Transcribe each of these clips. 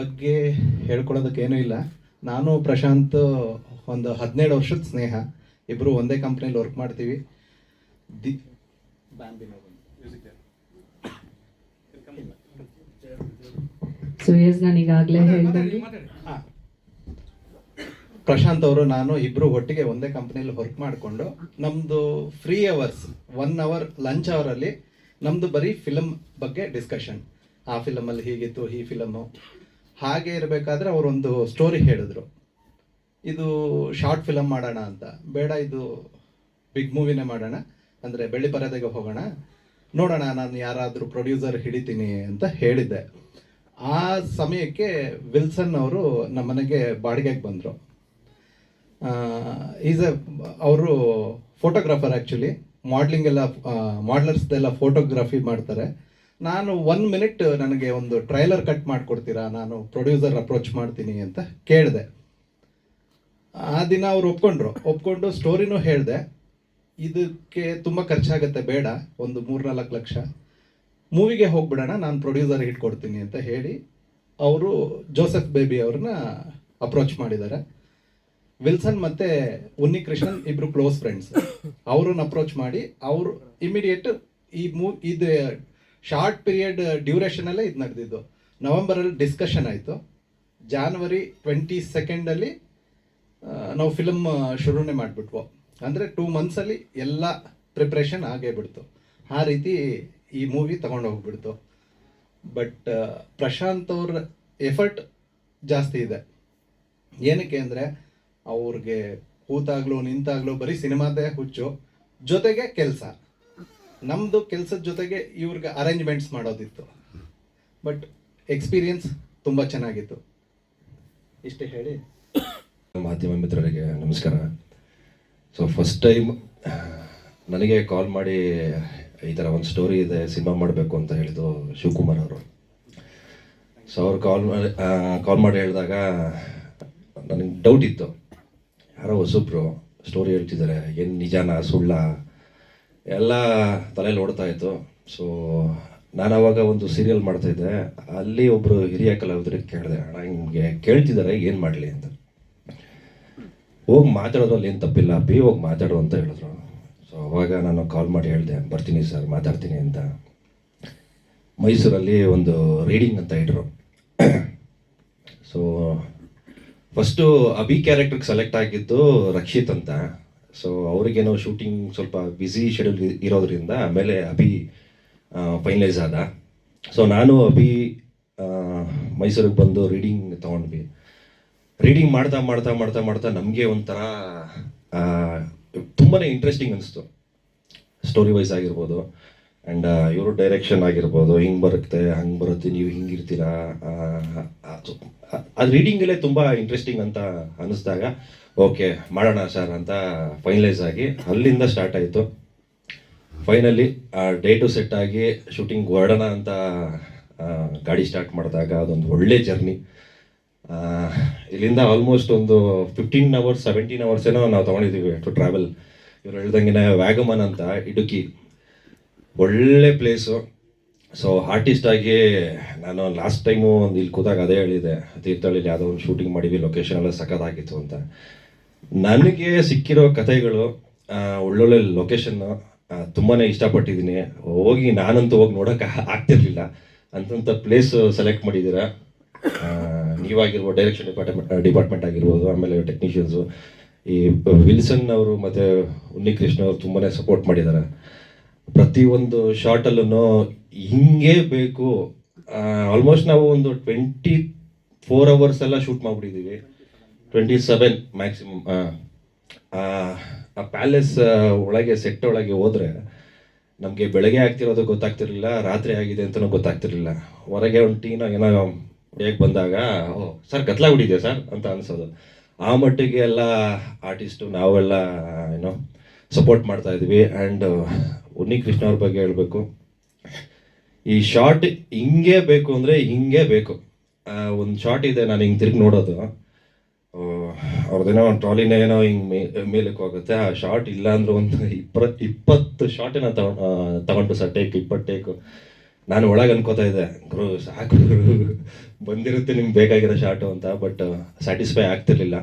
ಬಗ್ಗೆ ಹೇಳ್ಕೊಳ್ಳೋದಕ್ಕೇನೂ ಇಲ್ಲ. ನಾನು ಪ್ರಶಾಂತ್ ಒಂದು ಹದಿನೇಳು ವರ್ಷದ ಸ್ನೇಹ. ಇಬ್ಬರು ಒಂದೇ ಕಂಪ್ನಿಯಲ್ಲಿ ವರ್ಕ್ ಮಾಡ್ತೀವಿ. ದಿ. ಪ್ರಶಾಂತ್ ಅವರು ನಾನು ಇಬ್ರು ಒಟ್ಟಿಗೆ ಒಂದೇ ಕಂಪ್ನಿಯಲ್ಲಿ ವರ್ಕ್ ಮಾಡಿಕೊಂಡು ನಮ್ದು free hours one hour lunch ಅವರಲ್ಲಿ ನಮ್ದು ಬರೀ ಫಿಲಮ್ ಬಗ್ಗೆ ಡಿಸ್ಕಷನ್ ಆ ಫಿಲಮಲ್ಲಿ ಹೀಗಿತ್ತು ಈ ಫಿಲಮು ಹಾಗೆ ಇರಬೇಕಾದ್ರೆ ಅವರೊಂದು ಸ್ಟೋರಿ ಹೇಳಿದ್ರು. ಇದು ಶಾರ್ಟ್ ಫಿಲಮ್ ಮಾಡೋಣ ಅಂತ. ಬೇಡ, ಇದು ಬಿಗ್ ಮೂವಿನೇ ಮಾಡೋಣ. ಅಂದರೆ ಬೆಳ್ಳಿ ಪರದೆಗೆ ಹೋಗೋಣ. ನೋಡೋಣ, ನಾನು ಯಾರಾದರೂ ಪ್ರೊಡ್ಯೂಸರ್ ಹಿಡಿತೀನಿ ಅಂತ ಹೇಳಿದ್ದೆ. ಆ ಸಮಯಕ್ಕೆ ವಿಲ್ಸನ್ ಅವರು ನಮ್ಮ ಮನೆಗೆ ಬಾಡಿಗೆಗೆ ಬಂದರು. ಈಸ್ ಎ ಅವರು ಫೋಟೋಗ್ರಾಫರ್ ಆ್ಯಕ್ಚುಲಿ ಮಾಡ್ಲಿಂಗ್ ಎಲ್ಲ ಮಾಡ್ಲರ್ಸ್ದೆಲ್ಲ ಫೋಟೋಗ್ರಫಿ ಮಾಡ್ತಾರೆ. ನಾನು ಒನ್ ಮಿನಿಟ್ ನನಗೆ ಒಂದು ಟ್ರೈಲರ್ ಕಟ್ ಮಾಡಿಕೊಡ್ತೀರಾ? ನಾನು ಪ್ರೊಡ್ಯೂಸರ್ ಅಪ್ರೋಚ್ ಮಾಡ್ತೀನಿ ಅಂತ ಕೇಳಿದೆ. ಆ ದಿನ ಅವ್ರು ಒಪ್ಕೊಂಡ್ರು. ಒಪ್ಕೊಂಡು ಸ್ಟೋರಿನೂ ಹೇಳಿದೆ. ಇದಕ್ಕೆ ತುಂಬ ಖರ್ಚಾಗತ್ತೆ, ಬೇಡ. ಒಂದು ಮೂರ್ನಾಲ್ಕು ಲಕ್ಷ. ಮೂವಿಗೆ ಹೋಗ್ಬಿಡೋಣ, ನಾನು ಪ್ರೊಡ್ಯೂಸರ್ ಇಟ್ಕೊಡ್ತೀನಿ ಅಂತ ಹೇಳಿ ಅವರು ಜೋಸೆಫ್ ಬೇಬಿ ಅವ್ರನ್ನ ಅಪ್ರೋಚ್ ಮಾಡಿದ್ದಾರೆ. ವಿಲ್ಸನ್ ಮತ್ತು ಉನ್ನಿ ಕೃಷ್ಣನ್ ಇಬ್ಬರು ಕ್ಲೋಸ್ ಫ್ರೆಂಡ್ಸ್ ಅವ್ರನ್ನ ಅಪ್ರೋಚ್ ಮಾಡಿ ಅವರು ಇಮಿಡಿಯೇಟ್ ಈ ಮೂ ಇದು ಶಾರ್ಟ್ ಪೀರಿಯಡ್ ಡ್ಯೂರೇಷನ್ ಅಲ್ಲೇ ಇದು ನಡೆದಿದ್ದು. ನವೆಂಬರಲ್ಲಿ ಡಿಸ್ಕಷನ್ ಆಯಿತು. ಜಾನ್ವರಿ ಟ್ವೆಂಟಿ ಸೆಕೆಂಡಲ್ಲಿ ನಾವು ಫಿಲಮ್ ಶುರುನೇ ಮಾಡಿಬಿಟ್ವು. ಅಂದರೆ ಟೂ ಮಂತ್ಸಲ್ಲಿ ಎಲ್ಲ ಪ್ರಿಪ್ರೇಷನ್ ಆಗೇ ಬಿಡ್ತು. ಆ ರೀತಿ ಈ ಮೂವಿ ತಗೊಂಡು ಹೋಗ್ಬಿಡ್ತು. ಬಟ್ ಪ್ರಶಾಂತ್ ಅವ್ರ ಎಫರ್ಟ್ ಜಾಸ್ತಿ ಇದೆ. ಏನಕ್ಕೆ ಅಂದರೆ, ಅವ್ರಿಗೆ ಕೂತಾಗ್ಲೂ ನಿಂತಾಗ್ಲೂ ಬರೀ ಸಿನಿಮಾದೇ ಹುಚ್ಚು. ಜೊತೆಗೆ ಕೆಲಸ. ನಮ್ಮದು ಕೆಲಸದ ಜೊತೆಗೆ ಇವ್ರಿಗೆ ಅರೇಂಜ್ಮೆಂಟ್ಸ್ ಮಾಡೋದಿತ್ತು. ಬಟ್ ಎಕ್ಸ್ಪೀರಿಯನ್ಸ್ ತುಂಬ ಚೆನ್ನಾಗಿತ್ತು. ಇಷ್ಟೇ ಹೇಳಿ. ಮಾಧ್ಯಮ ಮಿತ್ರರಿಗೆ ನಮಸ್ಕಾರ. ಸೊ ಫಸ್ಟ್ ಟೈಮ್ ನನಗೆ ಕಾಲ್ ಮಾಡಿ ಈ ಥರ ಒಂದು ಸ್ಟೋರಿ ಇದೆ, ಸಿನಿಮಾ ಮಾಡಬೇಕು ಅಂತ ಹೇಳಿದ್ದು ಶಿವಕುಮಾರ್ ಅವರು. ಸೊ ಅವ್ರು ಕಾಲ್ ಮಾಡಿ ಕಾಲ್ ಮಾಡಿ ಹೇಳಿದಾಗ ನನಗೆ ಡೌಟ್ ಇತ್ತು. ಯಾರೋ ಹೊಸಬ್ರು ಸ್ಟೋರಿ ಹೇಳ್ತಿದ್ದಾರೆ, ಏನು ನಿಜಾನ, ಸುಳ್ಳ? ಎಲ್ಲ ತಲೆಯಲ್ಲಿ ಓಡ್ತಾ ಇತ್ತು. ಸೊ ನಾನು ಅವಾಗ ಒಂದು ಸೀರಿಯಲ್ ಮಾಡ್ತಾಯಿದ್ದೆ ಅಲ್ಲಿ ಒಬ್ಬರು ಹಿರಿಯ ಕಲಾವಿದರಿಗೆ ಕೇಳಿದೆ, ಅಣ್ಣ ಹಿಂಗೆ ಕೇಳ್ತಿದ್ದಾರೆ ಏನು ಮಾಡಲಿ? ಅಂತ. ಹೋಗಿ ಮಾತಾಡೋದ್ರಲ್ಲಿ ಏನು ತಪ್ಪಿಲ್ಲ, ಬಿ ಹೋಗಿ ಮಾತಾಡು ಅಂತ ಹೇಳಿದ್ರು. ಸೊ ಅವಾಗ ನಾನು ಕಾಲ್ ಮಾಡಿ ಹೇಳಿದೆ, ಬರ್ತೀನಿ ಸರ್, ಮಾತಾಡ್ತೀನಿ ಅಂತ. ಮೈಸೂರಲ್ಲಿ ಒಂದು ರೀಡಿಂಗ್ ಅಂತ ಇಟ್ರು ಸೊ ಫಸ್ಟು ಅಭಿ ಕ್ಯಾರೆಕ್ಟ್ರಿಗೆ ಸೆಲೆಕ್ಟ್ ಆಗಿದ್ದು ರಕ್ಷಿತ್ ಅಂತ. ಸೊ ಅವ್ರಿಗೇನೋ ಶೂಟಿಂಗ್ ಸ್ವಲ್ಪ ಬ್ಯುಸಿ ಶೆಡ್ಯೂಲ್ ಇರೋದ್ರಿಂದ ಆಮೇಲೆ ಅಭಿ ಫೈನಲೈಸ್ ಆದ. ಸೊ ನಾನು ಅಭಿ ಮೈಸೂರಿಗೆ ಬಂದು ರೀಡಿಂಗ್ ತೊಗೊಂಡ್ವಿ. ರೀಡಿಂಗ್ ಮಾಡ್ತಾ ಮಾಡ್ತಾ ಮಾಡ್ತಾ ಮಾಡ್ತಾ ನಮಗೆ ಒಂಥರ ತುಂಬಾ ಇಂಟ್ರೆಸ್ಟಿಂಗ್ ಅನಿಸ್ತು. ಸ್ಟೋರಿ ವೈಸ್ ಆಗಿರ್ಬೋದು. ಆ್ಯಂಡ್ ಇವರು ಡೈರೆಕ್ಷನ್ ಆಗಿರ್ಬೋದು, ಹಿಂಗೆ ಬರುತ್ತೆ, ಹಂಗೆ ಬರುತ್ತೆ, ನೀವು ಹಿಂಗಿರ್ತೀರಾ ಅದು ರೀಡಿಂಗಲ್ಲೇ ತುಂಬ ಇಂಟ್ರೆಸ್ಟಿಂಗ್ ಅಂತ ಅನ್ನಿಸ್ದಾಗ ಓಕೆ ಮಾಡೋಣ ಸರ್ ಅಂತ ಫೈನಲೈಸ್ ಆಗಿ ಅಲ್ಲಿಂದ ಸ್ಟಾರ್ಟ್ ಆಯಿತು. ಫೈನಲಿ ಡೇಟು ಸೆಟ್ ಆಗಿ ಶೂಟಿಂಗ್ ಹೊರಡೋಣ ಅಂತ ಗಾಡಿ ಸ್ಟಾರ್ಟ್ ಮಾಡಿದಾಗ ಅದೊಂದು ಒಳ್ಳೆ ಜರ್ನಿ ಇಲ್ಲಿಂದ ಆಲ್ಮೋಸ್ಟ್ ಒಂದು ಫಿಫ್ಟೀನ್ ಅವರ್ಸ್ ಸೆವೆಂಟೀನ್ ಅವರ್ಸ್ ಏನೋ ನಾವು ತೊಗೊಂಡಿದ್ದೀವಿ ಟು ಟ್ರಾವೆಲ್ ಇವ್ರು ಹೇಳ್ದಂಗೆ ವ್ಯಾಗಮನ್ ಅಂತ ಇಡುಕಿ ಒಳ್ಳೆ ಪ್ಲೇಸು ಸೊ ಆರ್ಟಿಸ್ಟ್ ಆಗಿ ನಾನು ಲಾಸ್ಟ್ ಟೈಮು ಒಂದು ಇಲ್ಲಿ ಕೂತಾಗ ಅದೇ ಹೇಳಿದೆ. ತೀರ್ಥಹಳ್ಳಿಲಿ ಯಾವುದೋ ಒಂದು ಶೂಟಿಂಗ್ ಮಾಡಿದ್ವಿ ಲೊಕೇಶನ್ ಎಲ್ಲ ಸಖತ್ತಾಗಿತ್ತು ಅಂತ. ನನಗೆ ಸಿಕ್ಕಿರೋ ಕಥೆಗಳು ಒಳ್ಳೊಳ್ಳೆ ಲೊಕೇಶನ್ನು ತುಂಬಾ ಇಷ್ಟಪಟ್ಟಿದ್ದೀನಿ. ಹೋಗಿ ನಾನಂತೂ ಹೋಗಿ ನೋಡೋಕೆ ಆಗ್ತಿರ್ಲಿಲ್ಲ. ಅಂತಂಥ ಪ್ಲೇಸ್ ಸೆಲೆಕ್ಟ್ ಮಾಡಿದ್ದೀರಾ. ನೀವಾಗಿರ್ಬೋದು ಡೈರೆಕ್ಷನ್ ಡಿಪಾರ್ಟ್ಮೆಂಟ್ ಡಿಪಾರ್ಟ್ಮೆಂಟ್ ಆಗಿರ್ಬೋದು, ಆಮೇಲೆ ಟೆಕ್ನಿಷಿಯನ್ಸು ಈ ವಿಲ್ಸನ್ ಅವರು ಮತ್ತು ಉನ್ನಿಕೃಷ್ಣ ಅವರು ತುಂಬಾ ಸಪೋರ್ಟ್ ಮಾಡಿದ್ದಾರೆ. ಪ್ರತಿಯೊಂದು ಶಾರ್ಟಲ್ಲೂ ಹಿಂಗೆ ಬೇಕು. ಆಲ್ಮೋಸ್ಟ್ ನಾವು ಒಂದು ಟ್ವೆಂಟಿ ಫೋರ್ ಅವರ್ಸ್ ಎಲ್ಲ ಶೂಟ್ ಮಾಡಿಬಿಟ್ಟಿದ್ದೀವಿ ಟ್ವೆಂಟಿ ಸೆವೆನ್ ಮ್ಯಾಕ್ಸಿಮಮ್ ಆ ಪ್ಯಾಲೇಸ್ ಒಳಗೆ ಸೆಟ್ ಒಳಗೆ ಹೋದರೆ ನಮಗೆ ಬೆಳಗ್ಗೆ ಆಗ್ತಿರೋದು ಗೊತ್ತಾಗ್ತಿರ್ಲಿಲ್ಲ, ರಾತ್ರಿ ಆಗಿದೆ ಅಂತಲೂ ಗೊತ್ತಾಗ್ತಿರ್ಲಿಲ್ಲ. ಹೊರಗೆ ಒಂದು ಟೀನ ಏನೋ ಹೇಗೆ ಬಂದಾಗ, ಓ, ಸರ್ ಕತ್ಲಾಗ್ಬಿಟ್ಟಿದೆ ಸರ್ ಅಂತ ಅನ್ಸೋದು. ಆ ಮಟ್ಟಿಗೆ ಎಲ್ಲ ಆರ್ಟಿಸ್ಟು ನಾವೆಲ್ಲ ಏನೋ ಸಪೋರ್ಟ್ ಮಾಡ್ತಾ ಇದ್ವಿ. ಆ್ಯಂಡ್ ಉನ್ನಿ ಕೃಷ್ಣ ಅವ್ರ ಬಗ್ಗೆ ಹೇಳಬೇಕು. ಈ ಶಾರ್ಟ್ ಹಿಂಗೆ ಬೇಕು ಅಂದರೆ ಹಿಂಗೆ ಬೇಕು. ಒಂದು ಶಾರ್ಟ್ ಇದೆ, ನಾನು ಹಿಂಗೆ ತಿರುಗಿ ನೋಡೋದು. ಅವ್ರದ್ದೇನೋ ಒಂದು ಟ್ರಾಲಿನ ಏನೋ ಹಿಂಗೆ ಮೇಲಕ್ಕೆ ಹೋಗುತ್ತೆ. ಆ ಶಾರ್ಟ್ ಇಲ್ಲ ಅಂದ್ರೆ ಒಂದು ಇಪ್ಪತ್ತು ಇಪ್ಪತ್ತು ಶಾರ್ಟೇನ ತಗೊಂಡು ತಗೊಂಡು ಸರ್ ಟೇಕ್ ಇಪ್ಪತ್ತು ಟೇಕು ನಾನು ಒಳಗೆ ಅನ್ಕೋತಾ ಇದ್ದೆ, ಗುರು, ಸಾಕು. ಬಂದಿರುತ್ತೆ ನಿಮ್ಗೆ ಬೇಕಾಗಿರೋ ಶಾರ್ಟು ಅಂತ ಬಟ್ ಸ್ಯಾಟಿಸ್ಫೈ ಆಗ್ತಿರ್ಲಿಲ್ಲ.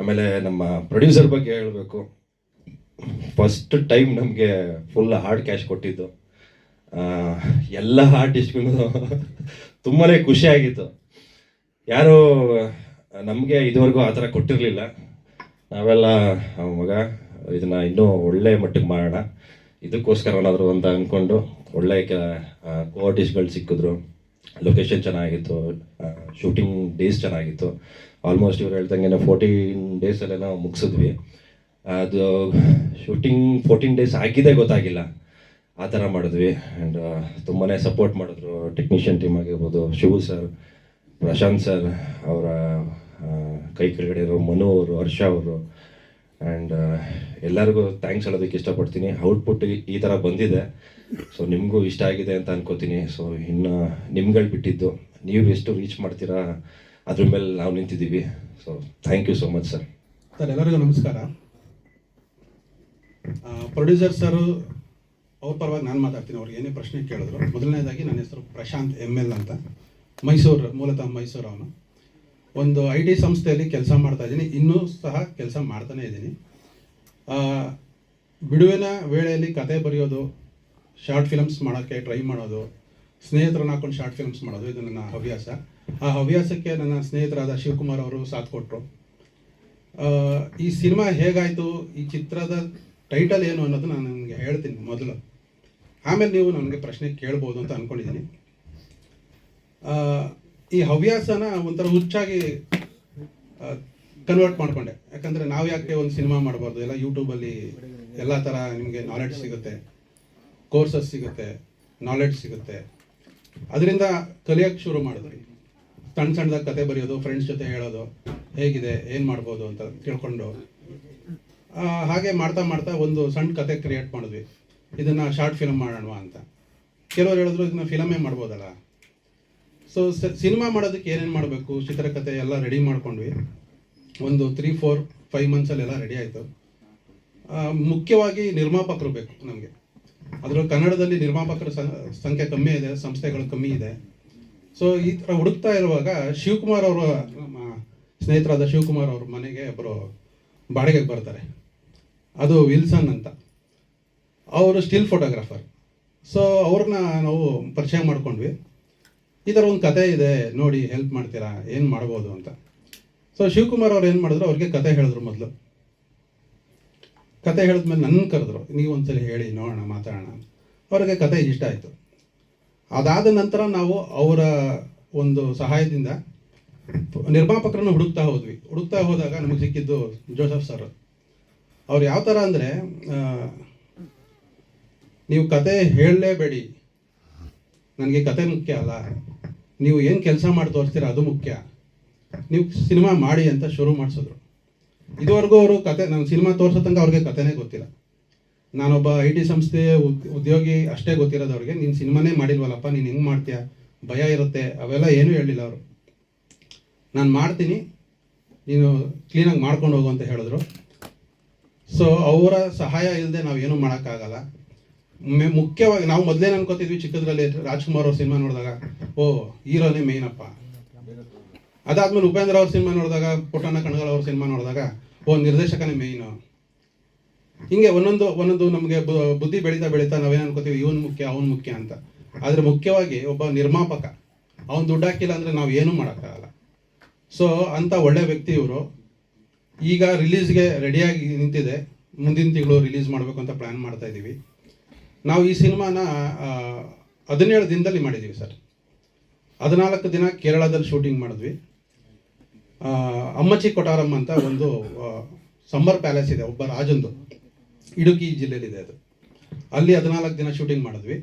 ಆಮೇಲೆ ನಮ್ಮ ಪ್ರೊಡ್ಯೂಸರ್ ಬಗ್ಗೆ ಹೇಳಬೇಕು. ಫಸ್ಟ್ ಟೈಮ್ ನಮಗೆ ಫುಲ್ ಹಾರ್ಡ್ ಕ್ಯಾಶ್ ಕೊಟ್ಟಿದ್ದು. ಎಲ್ಲ ಆರ್ಟಿಸ್ಟ್ಗಳು ತುಂಬಾ ಖುಷಿ ಆಗಿತ್ತು. ಯಾರು, ನಮಗೆ ಇದುವರೆಗೂ ಆ ಥರ ಕೊಟ್ಟಿರಲಿಲ್ಲ. ನಾವೆಲ್ಲ ಮಗ, ಇದನ್ನು ಇನ್ನೂ ಒಳ್ಳೆ ಮಟ್ಟಿಗೆ ಮಾಡೋಣ ಇದಕ್ಕೋಸ್ಕರನಾದರೂ ಅಂತ ಅಂದ್ಕೊಂಡು ಒಳ್ಳೆ ಕ ಕೋ ಆರ್ಟಿಸ್ಟ್ಗಳು ಸಿಕ್ಕಿದ್ರು. ಲೊಕೇಶನ್ ಚೆನ್ನಾಗಿತ್ತು. ಶೂಟಿಂಗ್ ಡೇಸ್ ಚೆನ್ನಾಗಿತ್ತು. ಆಲ್ಮೋಸ್ಟ್ ಇವ್ರು ಹೇಳ್ದಂಗೆ ಫೋರ್ಟೀನ್ ಡೇಸಲ್ಲೇ ನಾವು ಮುಗಿಸಿದ್ವಿ. ಅದು ಶೂಟಿಂಗ್ ಫೋರ್ಟೀನ್ ಡೇಸ್ ಆಗಿದೆ ಗೊತ್ತಾಗಿಲ್ಲ. ಆ ಥರ ಮಾಡಿದ್ವಿ. ಆ್ಯಂಡ್ ತುಂಬಾ ಸಪೋರ್ಟ್ ಮಾಡಿದ್ರು. ಟೆಕ್ನಿಷಿಯನ್ ಟೀಮ್ ಆಗಿರ್ಬೋದು, ಶಿವು ಸರ್ ಪ್ರಶಾಂತ್ ಸರ್ ಅವರ ಕೈ ಕೆಳಗಡೆ ಇರೋ ಮನು ಅವರು, ಹರ್ಷ ಅವರು. ಆ್ಯಂಡ್ ಎಲ್ಲರಿಗೂ ಥ್ಯಾಂಕ್ಸ್ ಹೇಳೋದಕ್ಕೆ ಇಷ್ಟಪಡ್ತೀನಿ. ಔಟ್ಪುಟ್ ಈ ಥರ ಬಂದಿದೆ. ಸೊ ನಿಮಗೂ ಇಷ್ಟ ಆಗಿದೆ ಅಂತ ಅನ್ಕೋತೀನಿ. ಸೊ ಇನ್ನು ನಿಮ್ಗಳು ಬಿಟ್ಟಿದ್ದು, ನೀವು ಎಷ್ಟು ರೀಚ್ ಮಾಡ್ತೀರಾ, ಅದ್ರ ಮೇಲೆ ನಾವು ನಿಂತಿದ್ದೀವಿ. So thank you so much sir sir, ಎಲ್ಲರಿಗೂ ನಮಸ್ಕಾರ. ಪ್ರೊಡ್ಯೂಸರ್ ಸರ್, ಅವ್ರ ಪರವಾಗಿ ನಾನು ಮಾತಾಡ್ತೀನಿ. ಅವ್ರಿಗೆ ಏನೇ ಪ್ರಶ್ನೆ ಕೇಳಿದ್ರು. ಮೊದಲನೇದಾಗಿ ನನ್ನ ಹೆಸರು ಪ್ರಶಾಂತ್ ಎಂ ಎಲ್ ಅಂತ. ಮೈಸೂರು, ಮೂಲತಃ ಮೈಸೂರು ಅವನು. ಒಂದು ಐ ಟಿ ಸಂಸ್ಥೆಯಲ್ಲಿ ಕೆಲಸ ಮಾಡ್ತಾ ಇದ್ದೀನಿ. ಇನ್ನೂ ಸಹ ಕೆಲಸ ಮಾಡ್ತಾನೆ ಇದ್ದೀನಿ. ಬಿಡುವಿನ ವೇಳೆಯಲ್ಲಿ ಕತೆ ಬರೆಯೋದು, ಶಾರ್ಟ್ ಫಿಲಮ್ಸ್ ಮಾಡೋಕ್ಕೆ ಟ್ರೈ ಮಾಡೋದು, ಸ್ನೇಹಿತರನ್ನ ಹಾಕೊಂಡು ಶಾರ್ಟ್ ಫಿಲ್ಮ್ಸ್ ಮಾಡೋದು, ಇದು ನನ್ನ ಹವ್ಯಾಸ. ಆ ಹವ್ಯಾಸಕ್ಕೆ ನನ್ನ ಸ್ನೇಹಿತರಾದ ಶಿವಕುಮಾರ್ ಅವರು ಸಾಥ್ ಕೊಟ್ಟರು ಈ ಸಿನಿಮಾ ಹೇಗಾಯಿತು? ಈ ಚಿತ್ರದ ಟೈಟಲ್ ಏನು ಅನ್ನೋದು ನಾನು ನಿಮಗೆ ಹೇಳ್ತೀನಿ ಮೊದಲು. ಆಮೇಲೆ ನೀವು ನನಗೆ ಪ್ರಶ್ನೆ ಕೇಳ್ಬೋದು ಅಂತ ಅಂದ್ಕೊಂಡಿದ್ದೀನಿ ಈ ಹವ್ಯಾಸನ ಒಂಥರ ಹುಚ್ಚಾಗಿ ಕನ್ವರ್ಟ್ ಮಾಡಿಕೊಂಡೆ. ಯಾಕಂದರೆ ನಾವು ಯಾಕೆ ಒಂದು ಸಿನಿಮಾ ಮಾಡಬಾರ್ದು? ಎಲ್ಲ ಯೂಟ್ಯೂಬಲ್ಲಿ ಎಲ್ಲ ಥರ ನಿಮಗೆ ನಾಲೆಡ್ಜ್ ಸಿಗುತ್ತೆ. ಕೋರ್ಸಸ್ ಸಿಗುತ್ತೆ. ನಾಲೆಡ್ಜ್ ಸಿಗುತ್ತೆ. ಅದರಿಂದ ಕಲಿಯೋಕ್ಕೆ ಶುರು ಮಾಡಿದ್ರಿ. ಸಣ್ಣ ಸಣ್ಣದಾಗ ಕತೆ ಬರೆಯೋದು ಫ್ರೆಂಡ್ಸ್ ಜೊತೆ ಹೇಳೋದು, ಹೇಗಿದೆ, ಏನು ಮಾಡ್ಬೋದು ಅಂತ ತಿಳ್ಕೊಂಡು ಹಾಗೆ ಮಾಡ್ತಾ ಮಾಡ್ತಾ ಒಂದು ಸಣ್ಣ ಕತೆ ಕ್ರಿಯೇಟ್ ಮಾಡಿದ್ವಿ. ಇದನ್ನು ಶಾರ್ಟ್ ಫಿಲಮ್ ಮಾಡೋಣ ಅಂತ. ಕೆಲವರು ಹೇಳಿದ್ರು ಇದನ್ನ ಫಿಲಮೇ ಮಾಡ್ಬೋದಲ್ಲ. ಸೊ ಸಿನಿಮಾ ಮಾಡೋದಕ್ಕೆ ಏನೇನು ಮಾಡಬೇಕು? ಚಿತ್ರಕಥೆ ಎಲ್ಲ ರೆಡಿ ಮಾಡ್ಕೊಂಡ್ವಿ. ಒಂದು ತ್ರೀ ಫೋರ್ ಫೈವ್ ಮಂತ್ಸಲ್ಲೆಲ್ಲ ರೆಡಿ ಆಯಿತು. ಮುಖ್ಯವಾಗಿ ನಿರ್ಮಾಪಕರು ಬೇಕು ನಮಗೆ. ಅದರ ಕನ್ನಡದಲ್ಲಿ ನಿರ್ಮಾಪಕರ ಸಂಖ್ಯೆ ಕಮ್ಮಿ ಇದೆ, ಸಂಸ್ಥೆಗಳು ಕಮ್ಮಿ ಇದೆ. ಸೊ ಈ ಥರ ಹುಡುಕ್ತಾ ಇರುವಾಗ ಶಿವಕುಮಾರ್ ಅವರು ಸ್ನೇಹಿತರಾದ ಶಿವಕುಮಾರ್ ಅವ್ರ ಮನೆಗೆ ಒಬ್ಬರು ಬಾಡಿಗೆಗೆ ಬರ್ತಾರೆ. ಅದು ವಿಲ್ಸನ್ ಅಂತ. ಅವರು ಸ್ಟಿಲ್ ಫೋಟೋಗ್ರಾಫರ್. ಸೊ ಅವ್ರನ್ನ ನಾವು ಪರಿಚಯ ಮಾಡ್ಕೊಂಡ್ವಿ. ಈ ಥರ ಒಂದು ಕತೆ ಇದೆ, ನೋಡಿ ಹೆಲ್ಪ್ ಮಾಡ್ತೀರಾ, ಏನು ಮಾಡ್ಬೋದು ಅಂತ. ಸೊ ಶಿವಕುಮಾರ್ ಅವ್ರು ಏನು ಮಾಡಿದ್ರು, ಅವ್ರಿಗೆ ಕತೆ ಹೇಳಿದ್ರು ಮೊದಲು. ಕತೆ ಹೇಳಿದ್ಮೇಲೆ ನನ್ನ ಕರೆದ್ರು, ನೀವು ಒಂದ್ಸಲಿ ಹೇಳಿ, ನೋಡೋಣ, ಮಾತಾಡೋಣ ಅವ್ರಿಗೆ ಕತೆ ಇಷ್ಟ ಆಯಿತು. ಅದಾದ ನಂತರ ನಾವು ಅವರ ಒಂದು ಸಹಾಯದಿಂದ ನಿರ್ಮಾಪಕರನ್ನು ಹುಡುಕ್ತಾ ಹೋದ್ವಿ. ಹುಡುಕ್ತಾ ಹೋದಾಗ ನಮಗೆ ಸಿಕ್ಕಿದ್ದು ಜೋಸಫ್ ಸರ್. ಅವ್ರು ಯಾವ ಥರ ಅಂದರೆ ನೀವು ಕತೆ ಹೇಳಲೇಬೇಡಿ. ನನಗೆ ಕತೆ ಮುಖ್ಯ ಅಲ್ಲ. ನೀವು ಏನು ಕೆಲಸ ಮಾಡಿ ತೋರಿಸ್ತೀರ ಅದು ಮುಖ್ಯ. ನೀವು ಸಿನಿಮಾ ಮಾಡಿ ಅಂತ ಶುರು ಮಾಡಿಸಿದ್ರು. ಇದುವರೆಗೂ ಅವರು ಕತೆ, ನಾನು ಸಿನಿಮಾ ತೋರಿಸೋ ತನಕ ಅವ್ರಿಗೆ ಕತೆನೇ ಗೊತ್ತಿಲ್ಲ. ನಾನೊಬ್ಬ ಐ ಟಿ ಸಂಸ್ಥೆ ಉದ್- ಉದ್ಯೋಗಿ ಅಷ್ಟೇ ಗೊತ್ತಿರೋದು ಅವ್ರಿಗೆ. ನೀನು ಸಿನಿಮಾನೇ ಮಾಡಿಲ್ವಲ್ಲಪ್ಪ, ನೀನು ಹೆಂಗೆ ಮಾಡ್ತೀಯ? ಭಯ ಇರುತ್ತೆ, ಅವೆಲ್ಲ ಏನೂ ಹೇಳಿಲ್ಲ ಅವರು. ನಾನು ಮಾಡ್ತೀನಿ, ನೀನು ಕ್ಲೀನಾಗಿ ಮಾಡ್ಕೊಂಡು ಹೋಗು ಅಂತ ಹೇಳಿದ್ರು. ಸೊ ಅವರ ಸಹಾಯ ಇಲ್ಲದೆ ನಾವು ಮಾಡೋಕ್ಕಾಗಲ್ಲ. ಮೆ- ಮುಖ್ಯವಾಗಿ ನಾವು ಮೊದಲೇನು ಅನ್ಕೋತಿದ್ವಿ ಚಿಕ್ಕದ್ರಲ್ಲಿ ರಾಜ್ಕುಮಾರ್ ಅವ್ರ ಸಿನಿಮಾ ನೋಡಿದಾಗ, ಓ, ಹೀರೋನೇ ಮೇನ್ ಅಪ್ಪ ಅದಾದ್ಮೇಲೆ ಉಪೇಂದ್ರ ಅವ್ರ ಸಿನಿಮಾ ನೋಡಿದಾಗ, ಪುಟ್ಟಣ್ಣ ಕಣಗಳ ಅವ್ರ ಸಿನಿಮಾ ನೋಡಿದಾಗ, ಓ, ನಿರ್ದೇಶಕನೇ ಮೇಯ್ನು. ಹಿಂಗೆ ಒಂದೊಂದು ಒಂದೊಂದು ನಮಗೆ ಬುದ್ಧಿ ಬೆಳೀತಾ ಬೆಳೀತಾ ನಾವೇನು ಅನ್ಕೋತೀವಿ, ಇವನು ಮುಖ್ಯ, ಅವನು ಮುಖ್ಯ ಅಂತ. ಆದರೆ ಮುಖ್ಯವಾಗಿ ಒಬ್ಬ ನಿರ್ಮಾಪಕ, ಅವನು ದುಡ್ಡು ಹಾಕಿಲ್ಲ ಅಂದರೆ ನಾವು ಏನೂ ಮಾಡೋಕ್ಕಾಗಲ್ಲ. ಸೊ ಅಂತ ಒಳ್ಳೆ ವ್ಯಕ್ತಿ ಇವರು. ಈಗ ರಿಲೀಸ್ಗೆ ರೆಡಿಯಾಗಿ ನಿಂತಿದೆ. ಮುಂದಿನ ತಿಂಗಳು ರಿಲೀಸ್ ಮಾಡಬೇಕು ಅಂತ ಪ್ಲ್ಯಾನ್ ಮಾಡ್ತಾ ಇದ್ದೀವಿ. ನಾವು ಈ ಸಿನಿಮಾನ ಹದಿನೇಳು ದಿನದಲ್ಲಿ ಮಾಡಿದ್ದೀವಿ ಸರ್. ಹದಿನಾಲ್ಕು ದಿನ ಕೇರಳದಲ್ಲಿ ಶೂಟಿಂಗ್ ಮಾಡಿದ್ವಿ. ಅಮ್ಮಚಿ ಅಮ್ಮಚ್ಚಿ ಕೊಟಾರಂ ಅಂತ ಒಂದು ಸಮ್ಮರ್ ಪ್ಯಾಲೇಸ್ ಇದೆ, ಒಬ್ಬ ರಾಜಂದು. ಇಡುಕಿ ಜಿಲ್ಲೆಯಲ್ಲಿದೆ ಅದು. ಅಲ್ಲಿ ಹದಿನಾಲ್ಕು ದಿನ ಶೂಟಿಂಗ್ ಮಾಡಿದ್ವಿ.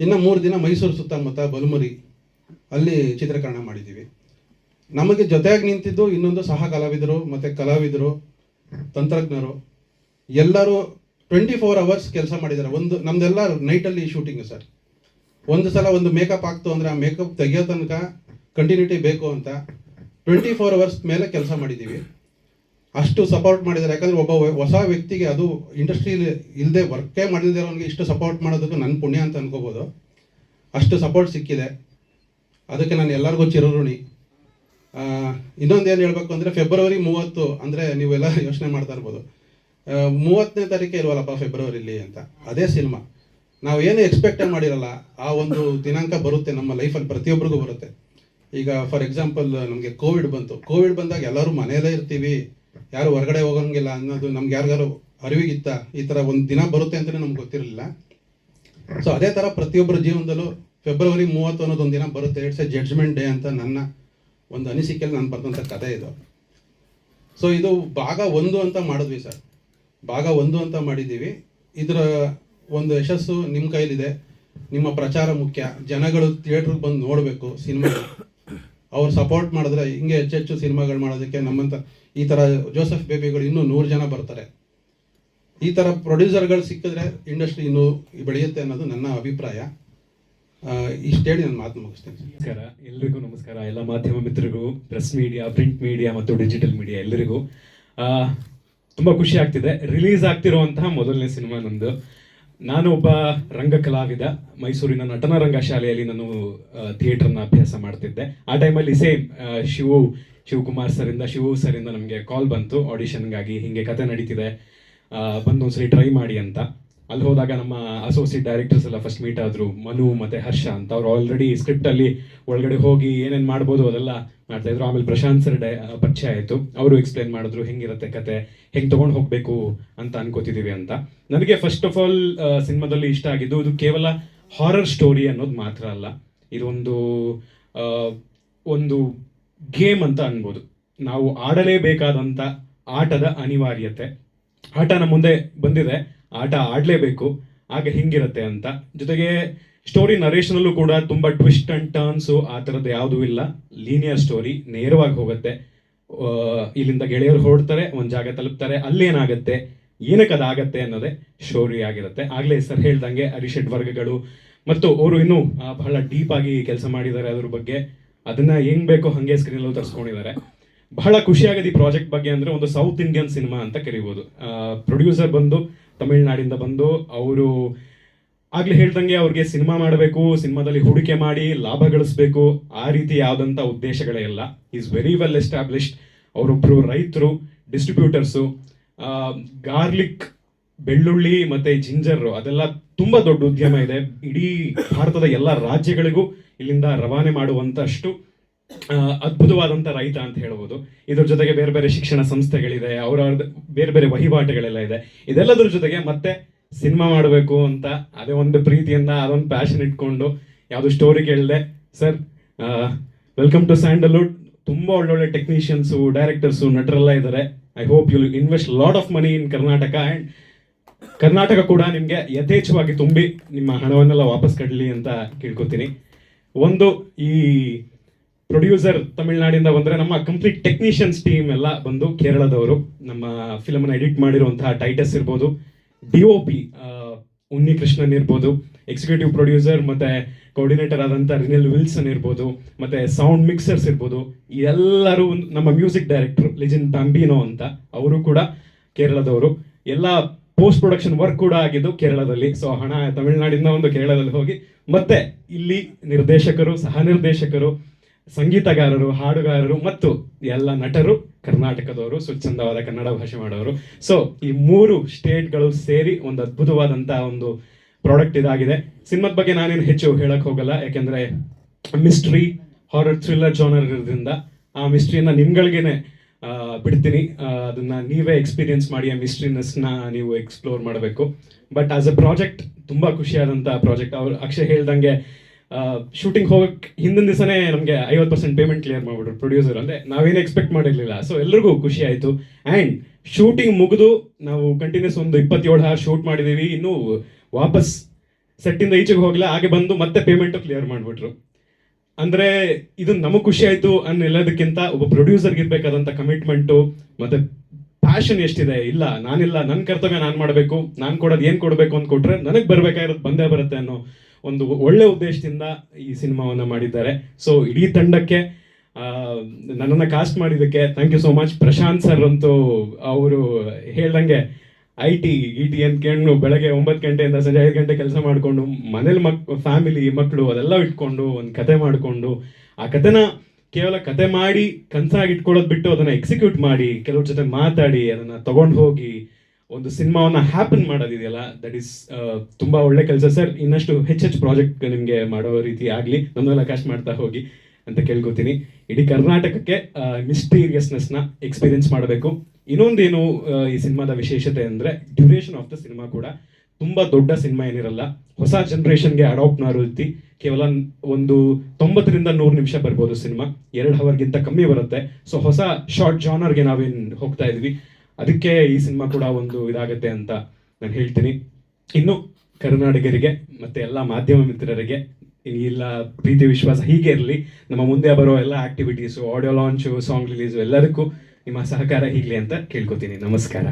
ಇನ್ನು ಮೂರು ದಿನ ಮೈಸೂರು ಸುತ್ತಮುತ್ತ ಬಲಮುರಿ ಅಲ್ಲಿ ಚಿತ್ರೀಕರಣ ಮಾಡಿದ್ದೀವಿ. ನಮಗೆ ಜೊತೆಯಾಗಿ ನಿಂತಿದ್ದು ಇನ್ನೊಂದು ಸಹ ಕಲಾವಿದರು, ಮತ್ತು ಕಲಾವಿದರು, ತಂತ್ರಜ್ಞರು. ಎಲ್ಲರೂ ಟ್ವೆಂಟಿ ಫೋರ್ ಅವರ್ಸ್ ಕೆಲಸ ಮಾಡಿದ್ದಾರೆ. ಒಂದು, ನಮ್ದೆಲ್ಲ ನೈಟಲ್ಲಿ ಶೂಟಿಂಗ್ ಸರ್. ಒಂದು ಸಲ ಒಂದು ಮೇಕಪ್ ಆಗ್ತು ಅಂದರೆ ಆ ಮೇಕಪ್ ತೆಗಿಯೋ ತನಕ ಕಂಟಿನ್ಯೂಟಿ ಬೇಕು ಅಂತ ಟ್ವೆಂಟಿ ಫೋರ್ ಅವರ್ಸ್ ಮೇಲೆ ಕೆಲಸ ಮಾಡಿದ್ದೀವಿ. ಅಷ್ಟು ಸಪೋರ್ಟ್ ಮಾಡಿದ್ದಾರೆ. ಯಾಕಂದ್ರೆ ಒಬ್ಬ ಹೊಸ ವ್ಯಕ್ತಿಗೆ ಅದು ಇಂಡಸ್ಟ್ರಿ ಇಲ್ಲದೆ ವರ್ಕೇ ಮಾಡಿದಿರೋನಿಗೆ ಇಷ್ಟು ಸಪೋರ್ಟ್ ಮಾಡೋದಕ್ಕೆ ನನ್ನ ಪುಣ್ಯ ಅಂತ ಅನ್ಕೋಬೋದು. ಅಷ್ಟು ಸಪೋರ್ಟ್ ಸಿಕ್ಕಿದೆ. ಅದಕ್ಕೆ ನಾನು ಎಲ್ಲರಿಗೂ ಚಿರಋಣಿ ಇನ್ನೊಂದು ಏನು ಹೇಳ್ಬೇಕು ಅಂದರೆ ಫೆಬ್ರವರಿ ಮೂವತ್ತು ಅಂದರೆ ನೀವೆಲ್ಲ ಯೋಚನೆ ಮಾಡ್ತಾ ಇರ್ಬೋದು. ಮೂವತ್ತನೇ ತಾರೀಕೆ ಇಲ್ವಲ್ಲಪ್ಪ ಫೆಬ್ರವರಿಲಿ ಅಂತ. ಅದೇ ಸಿನಿಮಾ. ನಾವು ಏನು ಎಕ್ಸ್ಪೆಕ್ಟೇ ಮಾಡಿರಲ್ಲ, ಆ ಒಂದು ದಿನಾಂಕ ಬರುತ್ತೆ ನಮ್ಮ ಲೈಫಲ್ಲಿ ಪ್ರತಿಯೊಬ್ಬರಿಗೂ ಬರುತ್ತೆ. ಈಗ ಫಾರ್ ಎಕ್ಸಾಂಪಲ್ ನಮಗೆ ಕೋವಿಡ್ ಬಂತು. ಕೋವಿಡ್ ಬಂದಾಗ ಎಲ್ಲರೂ ಮನೆಯಲ್ಲೇ ಇರ್ತೀವಿ. ಯಾರು ಹೊರಗಡೆ ಹೋಗಂಗಿಲ್ಲ ಅನ್ನೋದು ನಮ್ಗೆ ಯಾರಿಗಾರು ಅರಿವಿಗಿತ್ತ ಈ ಥರ ಒಂದು ದಿನ ಬರುತ್ತೆ ಅಂತಲೇ ನಮ್ಗೆ ಗೊತ್ತಿರಲಿಲ್ಲ. ಸೊ ಅದೇ ಥರ ಪ್ರತಿಯೊಬ್ಬರ ಜೀವನದಲ್ಲೂ ಫೆಬ್ರವರಿ ಮೂವತ್ತು ಅನ್ನೋದು ಒಂದು ದಿನ ಬರುತ್ತೆ. ಇಟ್ಸ್ ಎ ಜಡ್ಜ್ಮೆಂಟ್ ಡೇ ಅಂತ ನನ್ನ ಒಂದು ಅನಿಸಿಕೆಯಲ್ಲಿ ನಾನು ಬರೆದಂಥ ಕಥೆ ಇದು. ಸೊ ಇದು ಭಾಗ ಒಂದು ಅಂತ ಮಾಡಿದ್ವಿ ಸರ್. ಭಾಗ ಒಂದು ಅಂತ ಮಾಡಿದ್ದೀವಿ. ಇದರ ಒಂದು ಯಶಸ್ಸು ನಿಮ್ಮ ಕೈಲಿದೆ ನಿಮ್ಮ ಪ್ರಚಾರ ಮುಖ್ಯ. ಜನಗಳು ಥಿಯೇಟ್ರಿಗೆ ಬಂದು ನೋಡಬೇಕು ಸಿನಿಮಾ. ಅವ್ರು ಸಪೋರ್ಟ್ ಮಾಡಿದ್ರೆ ಹಿಂಗೆ ಹೆಚ್ಚೆಚ್ಚು ಸಿನಿಮಾಗಳು ಮಾಡೋದಕ್ಕೆ ನಮ್ಮಂಥ ಈ ಥರ ಜೋಸೆಫ್ ಬೇಬಿಗಳು ಇನ್ನೂ ನೂರು ಜನ ಬರ್ತಾರೆ. ಈ ಥರ ಪ್ರೊಡ್ಯೂಸರ್ಗಳು ಸಿಕ್ಕಿದ್ರೆ ಇಂಡಸ್ಟ್ರಿ ಇನ್ನೂ ಬೆಳೆಯುತ್ತೆ ಅನ್ನೋದು ನನ್ನ ಅಭಿಪ್ರಾಯ. ಇಷ್ಟು ಹೇಳಿ ನಾನು ಮಾತು ಮುಗಿಸ್ತೇನೆ ನಮಸ್ಕಾರ. ಎಲ್ರಿಗೂ ನಮಸ್ಕಾರ. ಎಲ್ಲ ಮಾಧ್ಯಮ ಮಿತ್ರರಿಗೂ ಪ್ರೆಸ್ ಮೀಡಿಯಾ ಪ್ರಿಂಟ್ ಮೀಡಿಯಾ ಮತ್ತು ಡಿಜಿಟಲ್ ಮೀಡಿಯಾ ಎಲ್ಲರಿಗೂ ತುಂಬ ಖುಷಿ ಆಗ್ತಿದೆ. ರಿಲೀಸ್ ಆಗ್ತಿರುವಂತಹ ಮೊದಲನೇ ಸಿನಿಮಾ ನಂದು ನಾನು ಒಬ್ಬ ರಂಗ ಕಲಾವಿದ ಮೈಸೂರಿನ ನಟನ ರಂಗ ಶಾಲೆಯಲ್ಲಿ ನಾನು ಥಿಯೇಟರ್ನ ಅಭ್ಯಾಸ ಮಾಡ್ತಿದ್ದೆ. ಆ ಟೈಮಲ್ಲಿ ಸೇಮ್ ಶಿವು, ಶಿವಕುಮಾರ್ ಸರಿಂದ ಶಿವು ಸರಿಂದ ನಮಗೆ ಕಾಲ್ ಬಂತು. ಆಡಿಷನ್ಗಾಗಿ ಹಿಂಗೆ ಕತೆ ನಡೀತಿದೆ. ಬಂದು ಒಂದ್ಸರಿ ಟ್ರೈ ಮಾಡಿ ಅಂತ. ಅಲ್ಲಿ ಹೋದಾಗ ನಮ್ಮ ಅಸೋಸಿಯೇಟ್ ಡೈರೆಕ್ಟರ್ಸ್ ಎಲ್ಲ ಫಸ್ಟ್ ಮೀಟ್ ಆದರು. ಮನು ಮತ್ತು ಹರ್ಷ ಅಂತ ಅವ್ರು ಆಲ್ರೆಡಿ ಸ್ಕ್ರಿಪ್ಟಲ್ಲಿ ಒಳಗಡೆ ಹೋಗಿ ಏನೇನು ಮಾಡ್ಬೋದು ಅದೆಲ್ಲ ಮಾಡ್ತಾ ಇದ್ರು. ಆಮೇಲೆ ಪ್ರಶಾಂತ್ ಸರ್ ಡೈ- ಪರಿಚಯ ಆಯಿತು. ಅವರು ಎಕ್ಸ್ಪ್ಲೈನ್ ಮಾಡಿದ್ರು ಹೆಂಗಿರುತ್ತೆ ಕತೆ, ಹೆಂಗೆ ತೊಗೊಂಡು ಹೋಗಬೇಕು ಅಂತ ಅನ್ಕೋತಿದ್ದೀವಿ ಅಂತ. ನನಗೆ ಫಸ್ಟ್ ಆಫ್ ಆಲ್ ಸಿನಿಮಾದಲ್ಲಿ ಇಷ್ಟ ಆಗಿದ್ದು ಇದು ಕೇವಲ ಹಾರರ್ ಸ್ಟೋರಿ ಅನ್ನೋದು ಮಾತ್ರ ಅಲ್ಲ. ಇದೊಂದು ಒಂದು ಗೇಮ್ ಅಂತ ಅನ್ಬೋದು. ನಾವು ಆಡಲೇಬೇಕಾದಂಥ ಆಟದ ಅನಿವಾರ್ಯತೆ. ಆಟ ನಮ್ಮ ಮುಂದೆ ಬಂದಿದೆ. ಆಟ ಆಡಲೇಬೇಕು, ಆಗ ಹಿಂಗಿರುತ್ತೆ ಅಂತ. ಜೊತೆಗೆ ಸ್ಟೋರಿ ನರೇಶನಲ್ಲೂ ಕೂಡ ತುಂಬಾ ಟ್ವಿಸ್ಟ್ ಅಂಡ್ ಟರ್ನ್ಸು ಆ ಥರದ್ದು ಯಾವುದೂ ಇಲ್ಲ. ಲೀನಿಯರ್ ಸ್ಟೋರಿ ನೇರವಾಗಿ ಹೋಗುತ್ತೆ. ಇಲ್ಲಿಂದ ಗೆಳೆಯರು ಹೊರಡ್ತಾರೆ, ಒಂದು ಜಾಗ ತಲುಪ್ತಾರೆ, ಅಲ್ಲೇನಾಗುತ್ತೆ, ಏನಕ್ಕೆ ಅದಾಗತ್ತೆ ಅನ್ನೋದೇ ಸ್ಟೋರಿ ಆಗಿರುತ್ತೆ. ಆಗಲೇ ಸರ್ ಹೇಳ್ದಂಗೆ ಅರಿಷಡ್ ವರ್ಗಗಳು ಮತ್ತು ಅವರು ಇನ್ನೂ ಬಹಳ ಡೀಪ್ ಆಗಿ ಕೆಲಸ ಮಾಡಿದ್ದಾರೆ ಅದ್ರ ಬಗ್ಗೆ. ಅದನ್ನ ಹೆಂಗ್ ಬೇಕೋ ಹಂಗೆ ಸ್ಕ್ರೀನ್ ತರಿಸ್ಕೊಂಡಿದ್ದಾರೆ. ಬಹಳ ಖುಷಿಯಾಗಿದೆ ಈ ಪ್ರಾಜೆಕ್ಟ್ ಬಗ್ಗೆ ಅಂದ್ರೆ ಒಂದು ಸೌತ್ ಇಂಡಿಯನ್ ಸಿನಿಮಾ ಅಂತ ಕರಿಬೋದು. ಪ್ರೊಡ್ಯೂಸರ್ ಬಂದು ತಮಿಳ್ನಾಡಿಂದ ಬಂದು ಅವರು ಆಗ್ಲೇ ಹೇಳ್ದಂಗೆ ಅವ್ರಿಗೆ ಸಿನಿಮಾ ಮಾಡಬೇಕು, ಸಿನಿಮಾದಲ್ಲಿ ಹೂಡಿಕೆ ಮಾಡಿ, ಲಾಭ ಗಳಿಸ್ಬೇಕು, ಆ ರೀತಿ ಯಾವ್ದಂತ ಉದ್ದೇಶಗಳೇ ಇಲ್ಲ. ಈಸ್ ವೆರಿ ವೆಲ್ ಎಸ್ಟಾಬ್ಲಿಷ್ಡ್ ಅವರೊಬ್ರು ರೈತರು ಡಿಸ್ಟ್ರಿಬ್ಯೂಟರ್ಸು ಗಾರ್ಲಿಕ್ ಬೆಳ್ಳುಳ್ಳಿ ಮತ್ತೆ ಜಿಂಜರ್ ಅದೆಲ್ಲ ತುಂಬಾ ದೊಡ್ಡ ಉದ್ಯಮ ಇದೆ. ಇಡೀ ಭಾರತದ ಎಲ್ಲ ರಾಜ್ಯಗಳಿಗೂ ಇಲ್ಲಿಂದ ರವಾನೆ ಮಾಡುವಂತಷ್ಟು ಅದ್ಭುತವಾದಂತ ರೈತ ಅಂತ ಹೇಳ್ಬೋದು. ಇದ್ರ ಜೊತೆಗೆ ಬೇರೆ ಬೇರೆ ಶಿಕ್ಷಣ ಸಂಸ್ಥೆಗಳಿದೆ, ಅವರ ಬೇರೆ ಬೇರೆ ವಹಿವಾಟುಗಳೆಲ್ಲ ಇದೆ. ಇದೆಲ್ಲದ್ರ ಜೊತೆಗೆ ಮತ್ತೆ ಸಿನಿಮಾ ಮಾಡಬೇಕು ಅಂತ ಅದೇ ಒಂದು ಪ್ರೀತಿಯಿಂದ, ಅದೊಂದು ಪ್ಯಾಷನ್ ಇಟ್ಕೊಂಡು ಯಾವುದು ಸ್ಟೋರಿ ಕೇಳಿದೆ ಸರ್ ವೆಲ್ಕಮ್ ಟು ಸ್ಯಾಂಡಲ್ವುಡ್ ತುಂಬಾ ಒಳ್ಳೊಳ್ಳೆ ಟೆಕ್ನಿಷಿಯನ್ಸು ಡೈರೆಕ್ಟರ್ಸು ನಟರೆಲ್ಲ ಇದ್ದಾರೆ I hope you invest lot of money in Karnataka and Karnataka ಕೂಡ ನಿಮಗೆ ಯಥೇಚ್ಛವಾಗಿ ತುಂಬಿ ನಿಮ್ಮ ಹಣವನ್ನೆಲ್ಲ ವಾಪಸ್ ಕಟ್ಟಲಿ ಅಂತ ಕೇಳ್ಕೊತೀನಿ. ಒಂದು ಈ ಪ್ರೊಡ್ಯೂಸರ್ ತಮಿಳ್ನಾಡಿಂದ ಬಂದ್ರೆ ನಮ್ಮ ಕಂಪ್ಲೀಟ್ ಟೆಕ್ನಿಷಿಯನ್ಸ್ ಟೀಮ್ ಎಲ್ಲ ಬಂದು ಕೇರಳದವರು. ನಮ್ಮ ಫಿಲಮ್ನ ಎಡಿಟ್ ಮಾಡಿರುವಂತಹ ಟೈಟಸ್ ಇರ್ಬೋದು D O P Unni Krishnan ಇರ್ಬೋದು ಎಕ್ಸಿಕ್ಯೂಟಿವ್ ಪ್ರೊಡ್ಯೂಸರ್ ಮತ್ತೆ ಕೋಆರ್ಡಿನೇಟರ್ ಆದಂಥ ರಿನಿಲ್ ವಿಲ್ಸನ್ ಇರ್ಬೋದು, ಮತ್ತೆ ಸೌಂಡ್ ಮಿಕ್ಸರ್ಸ್ ಇರ್ಬೋದು, ಎಲ್ಲರೂ ನಮ್ಮ ಮ್ಯೂಸಿಕ್ ಡೈರೆಕ್ಟರ್ ಲಿಜಿನ್ ತಾಂಬಿನೋ ಅಂತ ಅವರು ಕೂಡ ಕೇರಳದವರು. ಎಲ್ಲ ಪೋಸ್ಟ್ ಪ್ರೊಡಕ್ಷನ್ ವರ್ಕ್ ಕೂಡ ಆಗಿದ್ದು ಕೇರಳದಲ್ಲಿ. ಸೊ ಹಣ ತಮಿಳುನಾಡಿಂದ ಒಂದು ಕೇರಳದಲ್ಲಿ ಹೋಗಿ ಮತ್ತೆ ಇಲ್ಲಿ ನಿರ್ದೇಶಕರು, ಸಹ ನಿರ್ದೇಶಕರು ಸಂಗೀತಗಾರರು, ಹಾಡುಗಾರರು ಮತ್ತು ಎಲ್ಲ ನಟರು ಕರ್ನಾಟಕದವರು, ಸ್ವಚ್ಛಂದವಾದ ಕನ್ನಡ ಭಾಷೆ ಮಾಡೋರು. ಸೊ ಈ ಮೂರು ಸ್ಟೇಟ್ಗಳು ಸೇರಿ ಒಂದು ಅದ್ಭುತವಾದಂತಹ ಒಂದು ಪ್ರಾಡಕ್ಟ್ ಇದಾಗಿದೆ. ಸಿನಿಮಾದ ಬಗ್ಗೆ ನಾನೇನು ಹೆಚ್ಚು ಹೇಳಕ್ ಹೋಗಲ್ಲ. ಯಾಕೆಂದ್ರೆ ಮಿಸ್ಟ್ರಿ ಹಾರರ್ ಥ್ರಿಲ್ಲರ್ ಜಾನರ್ ಇರೋದ್ರಿಂದ ಆ ಮಿಸ್ಟ್ರಿಯನ್ನ ನಿಮ್ಗಳಿಗೇನೆ ಬಿಡ್ತೀನಿ. ಅದನ್ನ ನೀವೇ ಎಕ್ಸ್ಪೀರಿಯನ್ಸ್ ಮಾಡಿ ಆ ಮಿಸ್ಟ್ರಿನೆಸ್ನ ನೀವು ಎಕ್ಸ್ಪ್ಲೋರ್ ಮಾಡಬೇಕು. ಬಟ್ ಆಸ್ ಅ ಪ್ರಾಜೆಕ್ಟ್ ತುಂಬಾ ಖುಷಿಯಾದಂತಹ ಪ್ರಾಜೆಕ್ಟ್ ಅವ್ರು ಅಕ್ಷಯ್ ಹೇಳ್ದಂಗೆ ಶೂಟಿಂಗ್ ಹೋಗಕ್ ಹಿಂದಿನ ದಿವಸನೇ ನಮಗೆ ಐವತ್ತು ಪರ್ಸೆಂಟ್ ಪೇಮೆಂಟ್ ಕ್ಲಿಯರ್ ಮಾಡ್ಬಿಟ್ರು ಪ್ರೊಡ್ಯೂಸರ್ ಅಂದ್ರೆ ನಾವೇನು ಎಕ್ಸ್ಪೆಕ್ಟ್ ಮಾಡಿರಲಿಲ್ಲ. ಸೊ ಎಲ್ರಿಗೂ ಖುಷಿ ಆಯಿತು. ಅಂಡ್ ಶೂಟಿಂಗ್ ಮುಗಿದು ನಾವು ಕಂಟಿನ್ಯೂಸ್ ಒಂದು ಇಪ್ಪತ್ತೇಳು ಹಾರ್ ಶೂಟ್ ಮಾಡಿದೀವಿ. ಇನ್ನೂ ವಾಪಸ್ ಸೆಟ್ಟಿಂದ ಈಚೆಗೆ ಹೋಗ್ಲಿಲ್ಲ. ಹಾಗೆ ಬಂದು ಮತ್ತೆ ಪೇಮೆಂಟ್ ಕ್ಲಿಯರ್ ಮಾಡ್ಬಿಟ್ರು. ಅಂದ್ರೆ ಇದು ನಮಗೆ ಖುಷಿ ಆಯಿತು ಅನ್ನೆಲ್ಲದಕ್ಕಿಂತ ಒಬ್ಬ ಪ್ರೊಡ್ಯೂಸರ್ಗೆ ಇರಬೇಕಾದಂಥ ಕಮಿಟ್ಮೆಂಟು ಮತ್ತೆ ಪ್ಯಾಷನ್ ಎಷ್ಟಿದೆ? ಇಲ್ಲ, ನಾನಿಲ್ಲ. ನನ್ನ ಕರ್ತವ್ಯ ನಾನು ಮಾಡಬೇಕು. ನಾನು ಕೊಡೋದು ಏನು ಕೊಡಬೇಕು ಅಂತ ಕೊಟ್ರೆ ನನಗೆ ಬರ್ಬೇಕಾಗಿರೋದು ಬಂದೇ ಬರುತ್ತೆ ಅನ್ನೋ ಒಂದು ಒಳ್ಳೆ ಉದ್ದೇಶದಿಂದ ಈ ಸಿನಿಮಾವನ್ನ ಮಾಡಿದ್ದಾರೆ. ಸೊ ಇಡೀ ತಂಡಕ್ಕೆ ನನ್ನನ್ನು ಕಾಸ್ಟ್ ಮಾಡಿದ್ದಕ್ಕೆ thank you so much Prashanth sir ಅಂತೂ ಅವರು ಹೇಳ್ದಂಗೆ ಐ ಟಿ ಇ ಟಿ ಅಂದ್ಕೊಂಡು ಬೆಳಗ್ಗೆ ಒಂಬತ್ತು ಗಂಟೆಯಿಂದ ಸಂಜೆ ಐದು ಗಂಟೆ ಕೆಲಸ ಮಾಡಿಕೊಂಡು, ಮನೇಲಿ ಮಕ್ ಫ್ಯಾಮಿಲಿ ಮಕ್ಕಳು ಅದೆಲ್ಲ ಇಟ್ಕೊಂಡು ಒಂದು ಕತೆ ಮಾಡಿಕೊಂಡು, ಆ ಕತೆನ ಕೇವಲ ಕತೆ ಮಾಡಿ ಕನ್ಸಾಗಿ ಇಟ್ಕೊಳ್ಳೋದು ಬಿಟ್ಟು ಅದನ್ನು ಎಕ್ಸಿಕ್ಯೂಟ್ ಮಾಡಿ, ಕೆಲವ್ರ ಜೊತೆ ಮಾತಾಡಿ, ಅದನ್ನು ತೊಗೊಂಡು ಹೋಗಿ ಒಂದು ಸಿನಿಮಾವನ್ನ ಹ್ಯಾಪನ್ ಮಾಡೋದಿದೆಯಲ್ಲ ದಟ್ ಈಸ್ ತುಂಬಾ ಒಳ್ಳೆ ಕೆಲಸ. ಸರ್ ಇನ್ನಷ್ಟು ಹೆಚ್ಚೆಚ್ಚು ಪ್ರಾಜೆಕ್ಟ್ ನಿಮಗೆ ಮಾಡೋ ರೀತಿ ಆಗಲಿ ನಮ್ಮನ್ನೆಲ್ಲ ಕಾಸ್ಟ್ ಮಾಡ್ತಾ ಹೋಗಿ ಅಂತ ಕೇಳ್ಕೊತೀನಿ. ಇಡೀ ಕರ್ನಾಟಕಕ್ಕೆ ಮಿಸ್ಟೀರಿಯಸ್ನೆಸ್ನ ಎಕ್ಸ್ಪೀರಿಯನ್ಸ್ ಮಾಡಬೇಕು. ಇನ್ನೊಂದೇನು ಈ ಸಿನಿಮಾದ ವಿಶೇಷತೆ ಅಂದರೆ ಡ್ಯೂರೇಷನ್ ಆಫ್ ದ ಸಿನಿಮಾ ಕೂಡ ತುಂಬ ದೊಡ್ಡ ಸಿನಿಮಾ ಏನಿರಲ್ಲ. ಹೊಸ ಜನ್ರೇಷನ್ಗೆ ಅಡಾಪ್ಟ್ ಮಾಡೋ ರೀತಿ ಕೇವಲ ಒಂದು ತೊಂಬತ್ತರಿಂದ ನೂರು ನಿಮಿಷ ಬರ್ಬೋದು ಸಿನಿಮಾ. ಎರಡು ಅವರ್ಗಿಂತ ಕಮ್ಮಿ ಬರುತ್ತೆ. ಸೊ ಹೊಸ ಶಾರ್ಟ್ ಜಾನರ್ಗೆ ನಾವೇನು ಹೋಗ್ತಾ ಇದೀವಿ? ಅದಕ್ಕೆ ಈ ಸಿನಿಮಾ ಕೂಡ ಒಂದು ಇದಾಗತ್ತೆ ಅಂತ ನಾನು ಹೇಳ್ತೀನಿ. ಇನ್ನು ಕರ್ನಾಟಕರಿಗೆ ಮತ್ತೆ ಎಲ್ಲ ಮಾಧ್ಯಮ ಮಿತ್ರರಿಗೆ ಇಲ್ಲ ಪ್ರೀತಿ ವಿಶ್ವಾಸ ಹೀಗೆ ಇರಲಿ, ನಮ್ಮ ಮುಂದೆ ಬರೋ ಎಲ್ಲ activities audio launch song release ಎಲ್ಲದಕ್ಕೂ ನಿಮ್ಮ ಸಹಕಾರ ಹೀಗಲಿ ಅಂತ ಕೇಳ್ಕೊತೀನಿ. ನಮಸ್ಕಾರ.